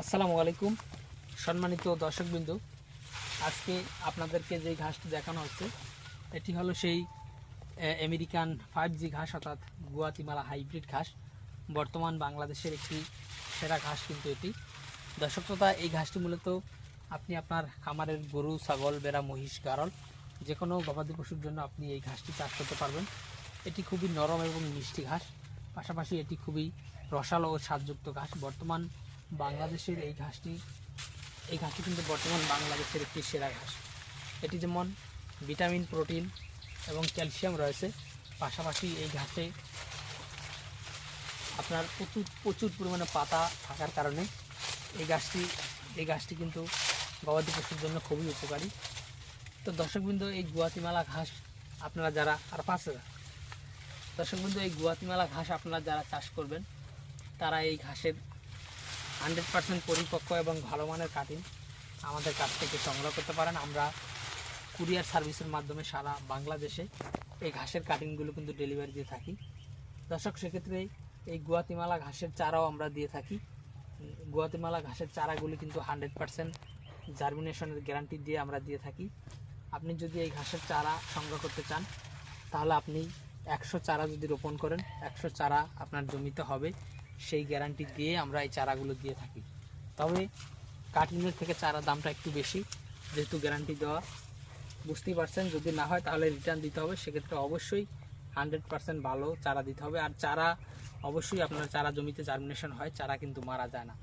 আসসালামু আলাইকুম, সম্মানিত দর্শকবৃন্দ। আজকে আপনাদেরকে যে ঘাসটি দেখানো হচ্ছে, এটি হলো সেই আমেরিকান ফাইভ জি ঘাস অর্থাৎ গুয়াতিমালা হাইব্রিড ঘাস। বর্তমান বাংলাদেশের একটি সেরা ঘাস কিন্তু এটি। দর্শক এই ঘাসটি মূলত আপনি আপনার খামারের গরু, ছাগল বেড়া মহিষ, গারল যে কোনো গবাদি পশুর জন্য আপনি এই ঘাসটি চাষ করতে পারবেন। এটি খুবই নরম এবং মিষ্টি ঘাস। পাশাপাশি এটি খুবই রসালো ও স্বাদযুক্ত ঘাস। বর্তমান বাংলাদেশের এই ঘাসটি এই ঘাসটি কিন্তু বর্তমান বাংলাদেশের একটি সেরা ঘাস। এটি যেমন ভিটামিন, প্রোটিন এবং ক্যালসিয়াম রয়েছে, পাশাপাশি এই ঘাসে আপনার প্রচুর প্রচুর পরিমাণে পাতা থাকার কারণে এই গাছটি এই গাছটি কিন্তু গবাদি পশুর জন্য খুবই উপকারী। তো দর্শকবৃন্দ, এই গুয়াতিমালা ঘাস আপনারা যারা, আর পাঁচ হাজার। দর্শকবৃন্দ, এই গুয়াতিমালা ঘাস আপনারা যারা চাষ করবেন, তারা এই ঘাসের হান্ড্রেড পার্সেন্ট পরিপক্ক এবং ভালো মানের কাটিং আমাদের কাছ থেকে সংগ্রহ করতে পারেন। আমরা কুরিয়ার সার্ভিসের মাধ্যমে সারা বাংলাদেশে এই ঘাসের কাটিংগুলো কিন্তু ডেলিভারি দিয়ে থাকি। দর্শক, সেক্ষেত্রে এই গুয়াতিমালা ঘাসের চারাও আমরা দিয়ে থাকি। গুয়াতিমালা ঘাসের চারাগুলি কিন্তু হান্ড্রেড পার্সেন্ট জার্মিনেশনের গ্যারান্টি দিয়ে আমরা দিয়ে থাকি। আপনি যদি এই ঘাসের চারা সংগ্রহ করতে চান, তাহলে আপনি একশো চারা যদি রোপণ করেন, একশো চারা আপনার জমিতে হবে। সেই গ্যারান্টি দিয়ে আমরা এই চারাগুলো দিয়ে থাকি। তবে কাটিংয়ের থেকে চারা দামটা একটু বেশি, যেহেতু গ্যারান্টি দেওয়া। বুঝতেই পারছেন, যদি না হয় তাহলে রিটার্ন দিতে হবে। সেক্ষেত্রে অবশ্যই হান্ড্রেড পার্সেন্ট ভালো চারা দিতে হবে। আর চারা অবশ্যই আপনার চারা জমিতে জার্মিনেশন হয়, চারা কিন্তু মারা যায় না।